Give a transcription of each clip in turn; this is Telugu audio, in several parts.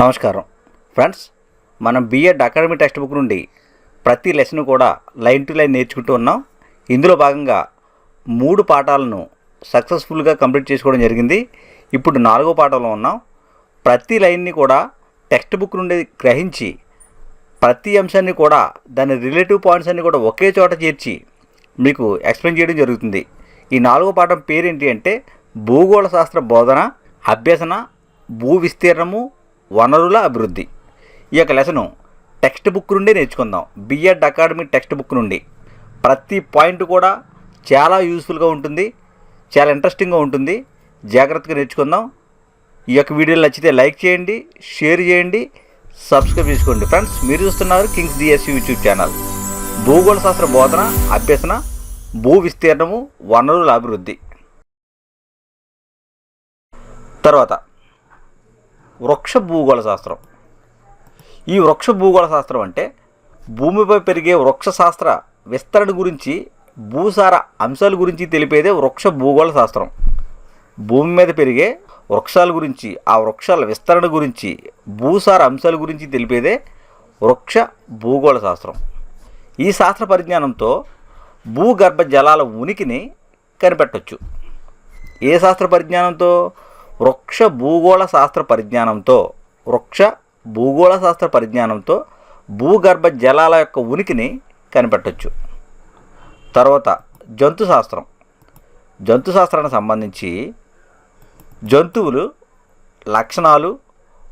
నమస్కారం. ఫ్రెండ్స్ మనం బిఎడ్ అకాడమీ టెక్స్ట్ బుక్ నుండి ప్రతి లెసన్ కూడా లైన్ టు లైన్ నేర్చుకుంటూ ఉన్నాం. ఇందులో భాగంగా మూడు పాఠాలను సక్సెస్ఫుల్గా కంప్లీట్ చేసుకోవడం జరిగింది. ఇప్పుడు నాలుగో పాఠంలో ఉన్నాం. ప్రతి లైన్ని కూడా టెక్స్ట్ బుక్ నుండి గ్రహించి ప్రతి అంశాన్ని కూడా దాని రిలేటివ్ పాయింట్స్ అన్ని కూడా ఒకే చోట చేర్చి మీకు ఎక్స్ప్లెయిన్ చేయడం జరుగుతుంది. ఈ నాలుగో పాఠం పేరేంటి అంటే భూగోళ శాస్త్ర బోధన అభ్యసన భూ విస్తీర్ణము వనరుల అభివృద్ధి. ఈ యొక్క లెసను టెక్స్ట్ బుక్ నుండే నేర్చుకుందాం. బిఎడ్ అకాడమీ టెక్స్ట్ బుక్ నుండి. ప్రతి పాయింట్ కూడా చాలా యూస్ఫుల్గా ఉంటుంది చాలా ఇంట్రెస్టింగ్గా ఉంటుంది. జాగ్రత్తగా నేర్చుకుందాం. ఈ యొక్క వీడియోలు నచ్చితే లైక్ చేయండి షేర్ చేయండి సబ్స్క్రైబ్ చేసుకోండి. ఫ్రెండ్స్ మీరు చూస్తున్నారు కింగ్స్ డిఎస్ యూట్యూబ్ ఛానల్. భూగోళ శాస్త్ర బోధన అభ్యసన భూ విస్తీర్ణము వనరుల అభివృద్ధి. తర్వాత వృక్ష భూగోళ శాస్త్రం ఈ వృక్ష భూగోళ శాస్త్రం అంటే భూమిపై పెరిగే వృక్ష శాస్త్ర విస్తరణ గురించి భూసార అంశాల గురించి తెలిపేదే వృక్ష భూగోళ శాస్త్రం భూమి మీద పెరిగే వృక్షాల గురించి ఆ వృక్షాల విస్తరణ గురించి భూసార అంశాల గురించి తెలిపేదే వృక్ష భూగోళ శాస్త్రం ఈ శాస్త్ర పరిజ్ఞానంతో భూగర్భ జలాల ఉనికిని కనిపెట్టవచ్చు ఏ శాస్త్ర పరిజ్ఞానంతో? వృక్ష భూగోళ శాస్త్ర పరిజ్ఞానంతో వృక్ష భూగోళ శాస్త్ర పరిజ్ఞానంతో భూగర్భ జలాల యొక్క ఉనికిని కనిపెట్టవచ్చు తర్వాత జంతు శాస్త్రం. జంతు శాస్త్రానికి సంబంధించి జంతువులు లక్షణాలు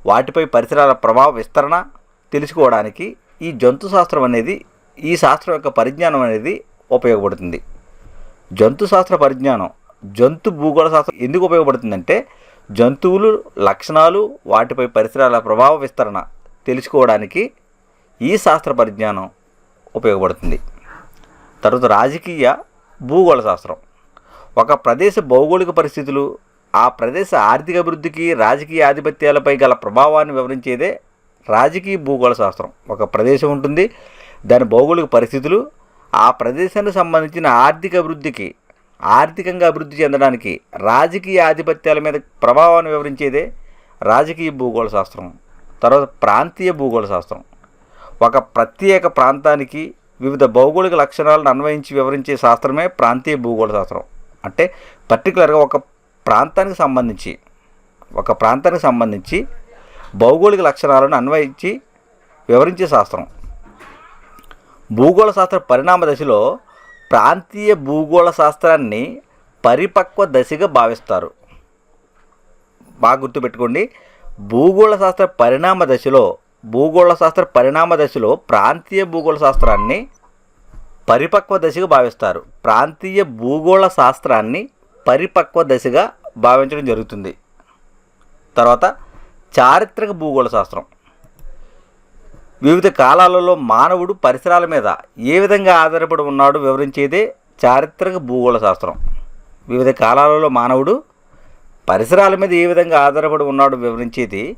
వాటిపై పరిసరాల ప్రభావ విస్తరణ తెలుసుకోవడానికి ఈ జంతు శాస్త్రం అనేది ఈ శాస్త్రం యొక్క పరిజ్ఞానం అనేది ఉపయోగపడుతుంది. జంతు శాస్త్ర పరిజ్ఞానం జంతు భూగోళ శాస్త్రం ఎందుకు ఉపయోగపడుతుందంటే జంతువులు లక్షణాలు వాటిపై పరిసరాల ప్రభావ విస్తరణ తెలుసుకోవడానికి ఈ శాస్త్ర పరిజ్ఞానం ఉపయోగపడుతుంది. తర్వాత రాజకీయ భూగోళ శాస్త్రం. ఒక ప్రదేశ భౌగోళిక పరిస్థితులు ఆ ప్రదేశ ఆర్థిక అభివృద్ధికి రాజకీయ ఆధిపత్యాలపై గల ప్రభావాన్ని వివరించేదే రాజకీయ భూగోళ శాస్త్రం. ఒక ప్రదేశం ఉంటుంది దాని భౌగోళిక పరిస్థితులు ఆ ప్రదేశానికి సంబంధించిన ఆర్థిక అభివృద్ధికి ఆర్థికంగా అభివృద్ధి చెందడానికి రాజకీయ ఆధిపత్యాల మీద ప్రభావాన్ని వివరించేదే రాజకీయ భూగోళ శాస్త్రం తర్వాత ప్రాంతీయ భూగోళ శాస్త్రం. ఒక ప్రత్యేక ప్రాంతానికి వివిధ భౌగోళిక లక్షణాలను అన్వయించి వివరించే శాస్త్రమే ప్రాంతీయ భూగోళ శాస్త్రం. అంటే పర్టికులర్గా ఒక ప్రాంతానికి సంబంధించి ఒక ప్రాంతానికి సంబంధించి భౌగోళిక లక్షణాలను అన్వయించి వివరించే శాస్త్రం. భూగోళ శాస్త్ర పరిణామ దశలో ప్రాంతీయ భూగోళ శాస్త్రాన్ని పరిపక్వ దశగా భావిస్తారు. బాగా గుర్తుపెట్టుకోండి. భూగోళ శాస్త్ర పరిణామ దశలో భూగోళ శాస్త్ర పరిణామ దశలో ప్రాంతీయ భూగోళ శాస్త్రాన్ని పరిపక్వ దశగా భావిస్తారు. ప్రాంతీయ భూగోళ శాస్త్రాన్ని పరిపక్వ దశగా భావించడం జరుగుతుంది. తర్వాత చారిత్రక భూగోళ శాస్త్రం. వివిధ కాలాలలో మానవుడు పరిసరాల మీద ఏ విధంగా ఆధారపడి ఉన్నాడో వివరించేదే చారిత్రక భూగోళ శాస్త్రం. వివిధ కాలాలలో మానవుడు పరిసరాల మీద ఏ విధంగా ఆధారపడి ఉన్నాడో వివరించేది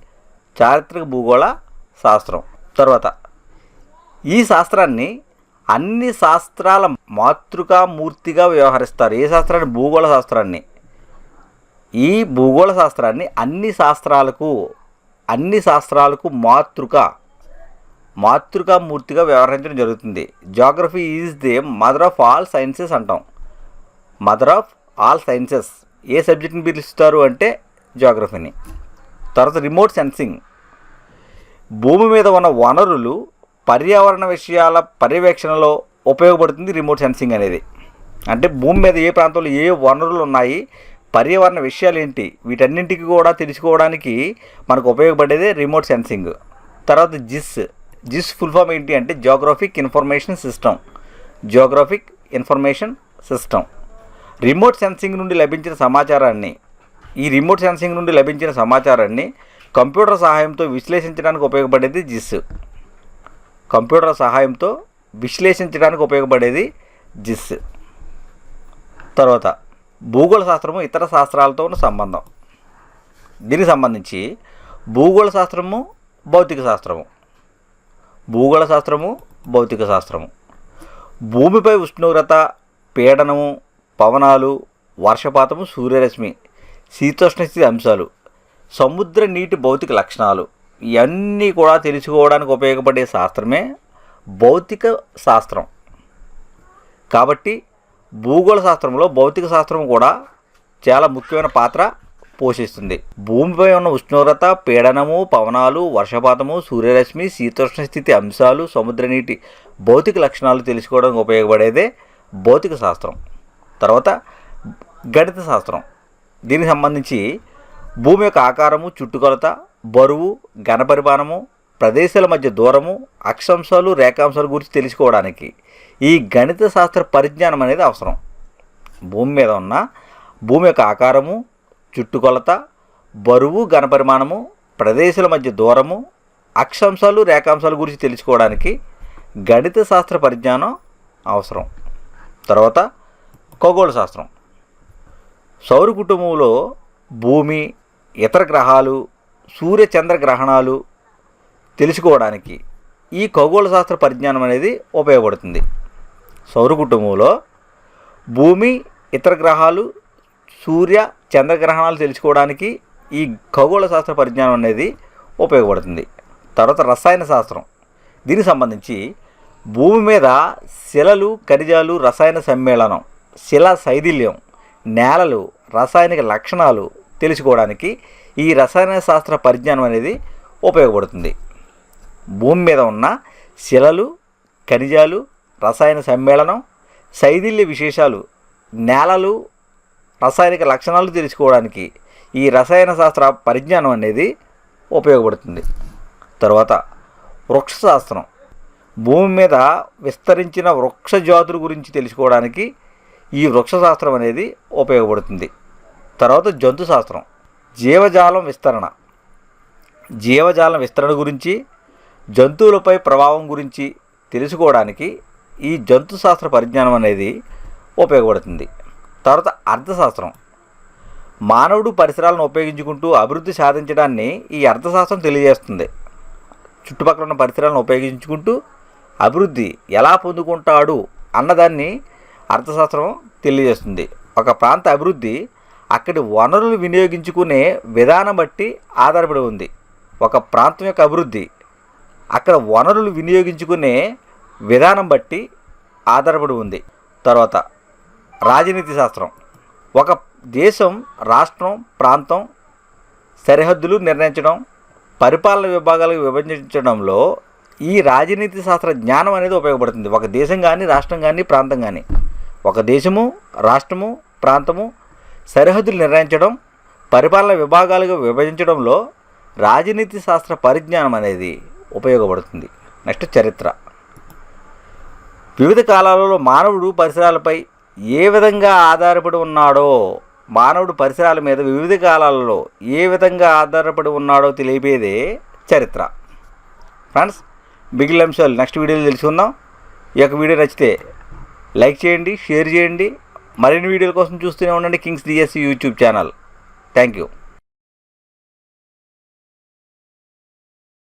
చారిత్రక భూగోళ శాస్త్రం. తర్వాత ఈ శాస్త్రాన్ని అన్ని శాస్త్రాల మాతృకా మూర్తిగా వ్యవహరిస్తారు. ఏ శాస్త్రాన్ని? భూగోళ శాస్త్రాన్ని. ఈ భూగోళ శాస్త్రాన్ని అన్ని శాస్త్రాలకు అన్ని శాస్త్రాలకు మాతృక మాతృకామూర్తిగా వ్యవహరించడం జరుగుతుంది. Geography is the mother of all sciences అంటాం. మదర్ ఆఫ్ ఆల్ సైన్సెస్ ఏ సబ్జెక్ట్ని పిలుస్తారు అంటే జాగ్రఫీని తర్వాత రిమోట్ సెన్సింగ్ భూమి మీద ఉన్న వనరులు పర్యావరణ విషయాల పర్యవేక్షణలో ఉపయోగపడుతుంది రిమోట్ సెన్సింగ్ అనేది. అంటే భూమి మీద ఏ ప్రాంతంలో ఏ వనరులు ఉన్నాయి పర్యావరణ విషయాలు ఏంటి వీటన్నింటికి కూడా తెలుసుకోవడానికి మనకు ఉపయోగపడేదే రిమోట్ సెన్సింగ్ తర్వాత జిస్. జిస్ ఫుల్ ఫామ్ ఏంటి అంటే geographic information system geographic information system remote sensing నుండి లభించిన సమాచారాన్ని ఈ రిమోట్ సెన్సింగ్ నుండి లభించిన సమాచారాన్ని కంప్యూటర్ సహాయంతో విశ్లేషించడానికి ఉపయోగపడేది జిస్. కంప్యూటర్ సహాయంతో విశ్లేషించడానికి ఉపయోగపడేది జిస్. తర్వాత భూగోళ శాస్త్రము ఇతర శాస్త్రాలతో ఉన్న సంబంధం. దీనికి సంబంధించి భూగోళ శాస్త్రము భౌతిక శాస్త్రము. భూగోళ శాస్త్రము భౌతిక శాస్త్రము భూమిపై ఉష్ణోగ్రత పీడనము పవనాలు వర్షపాతము సూర్యరశ్మి శీతోష్ణస్థితి అంశాలు సముద్ర నీటి భౌతిక లక్షణాలు ఇవన్నీ కూడా తెలుసుకోవడానికి ఉపయోగపడే శాస్త్రమే భౌతిక శాస్త్రం కాబట్టి భూగోళ శాస్త్రంలో భౌతిక శాస్త్రం కూడా చాలా ముఖ్యమైన పాత్ర పోషిస్తుంది. భూమిపై ఉన్న ఉష్ణోగ్రత పీడనము పవనాలు వర్షపాతము సూర్యరశ్మి శీతోష్ణ స్థితి అంశాలు సముద్ర నీటి భౌతిక లక్షణాలు తెలుసుకోవడానికి ఉపయోగపడేదే భౌతిక శాస్త్రం. తర్వాత గణిత శాస్త్రం. దీనికి సంబంధించి భూమి యొక్క ఆకారము చుట్టుకొలత బరువు ఘనపరిమాణము ప్రదేశాల మధ్య దూరము అక్షాంశాలు రేఖాంశాల గురించి తెలుసుకోవడానికి ఈ గణిత శాస్త్ర పరిజ్ఞానం అనేది అవసరం. భూమి మీద ఉన్న భూమి యొక్క ఆకారము చుట్టుకొలత బరువు ఘనపరిమాణము ప్రదేశాల మధ్య దూరము అక్షాంశాలు రేఖాంశాల గురించి తెలుసుకోవడానికి గణిత శాస్త్ర పరిజ్ఞానం అవసరం. తర్వాత ఖగోళ శాస్త్రం. సౌర కుటుంబంలో భూమి ఇతర గ్రహాలు సూర్య చంద్ర గ్రహణాలు తెలుసుకోవడానికి ఈ ఖగోళ శాస్త్ర పరిజ్ఞానం అనేది ఉపయోగపడుతుంది. సౌర కుటుంబంలో భూమి ఇతర గ్రహాలు సూర్య చంద్రగ్రహణాలు తెలుసుకోవడానికి ఈ ఖగోళ శాస్త్ర పరిజ్ఞానం అనేది ఉపయోగపడుతుంది. తర్వాత రసాయన శాస్త్రం. దీనికి సంబంధించి భూమి మీద శిలలు ఖనిజాలు రసాయన సమ్మేళనం శిలా శైథిల్యం నేలలు రసాయనిక లక్షణాలు తెలుసుకోవడానికి ఈ రసాయన శాస్త్ర పరిజ్ఞానం అనేది ఉపయోగపడుతుంది. భూమి మీద ఉన్న శిలలు ఖనిజాలు రసాయన సమ్మేళనం శైథిల్య విశేషాలు నేలలు రసాయనిక లక్షణాలు తెలుసుకోవడానికి ఈ రసాయన శాస్త్ర పరిజ్ఞానం అనేది ఉపయోగపడుతుంది. తర్వాత వృక్ష శాస్త్రం. భూమి మీద విస్తరించిన వృక్ష జాతుల గురించి తెలుసుకోవడానికి ఈ వృక్ష శాస్త్రం అనేది ఉపయోగపడుతుంది. తర్వాత జంతు శాస్త్రం. జీవజాలం విస్తరణ. జీవజాలం విస్తరణ గురించి జంతువులపై ప్రభావం గురించి తెలుసుకోవడానికి ఈ జంతు శాస్త్ర పరిజ్ఞానం అనేది ఉపయోగపడుతుంది. తర్వాత అర్థశాస్త్రం. మానవుడు పరిసరాలను ఉపయోగించుకుంటూ అభివృద్ధి సాధించడాన్ని ఈ అర్థశాస్త్రం తెలియజేస్తుంది. చుట్టుపక్కల ఉన్న పరిసరాలను ఉపయోగించుకుంటూ అభివృద్ధి ఎలా పొందుకుంటాడు అన్నదాన్ని అర్థశాస్త్రం తెలియజేస్తుంది. ఒక ప్రాంత అభివృద్ధి అక్కడి వనరులు వినియోగించుకునే విధానం బట్టి ఆధారపడి ఉంది. ఒక ప్రాంతం యొక్క అభివృద్ధి అక్కడ వనరులు వినియోగించుకునే విధానం బట్టి ఆధారపడి ఉంది. తర్వాత రాజనీతి శాస్త్రం. ఒక దేశం రాష్ట్రం ప్రాంతం సరిహద్దులు నిర్ణయించడం పరిపాలన విభాగాలకు విభజించడంలో ఈ రాజనీతి శాస్త్ర జ్ఞానం అనేది ఉపయోగపడుతుంది. ఒక దేశం కానీ రాష్ట్రం కానీ ప్రాంతం కానీ ఒక దేశము రాష్ట్రము ప్రాంతము సరిహద్దులు నిర్ణయించడం పరిపాలన విభాగాలుగా విభజించడంలో రాజనీతి శాస్త్ర పరిజ్ఞానం అనేది ఉపయోగపడుతుంది. నెక్స్ట్ చరిత్ర. వివిధ కాలాలలో మానవుడు పరిసరాలపై ఏ విధంగా ఆధారపడి ఉన్నాడో మానవుడు పరిసరాల మీద వివిధ కాలాలలో ఏ విధంగా ఆధారపడి ఉన్నాడో తెలియపేదే చరిత్ర. ఫ్రెండ్స్ మిగిలిన అంశాలు నెక్స్ట్ వీడియోలో తెలుసుకుందాం. ఈ యొక్క వీడియో నచ్చితే లైక్ చేయండి షేర్ చేయండి. మరిన్ని వీడియోల కోసం చూస్తూనే ఉండండి kings DSC YouTube channel. Thank you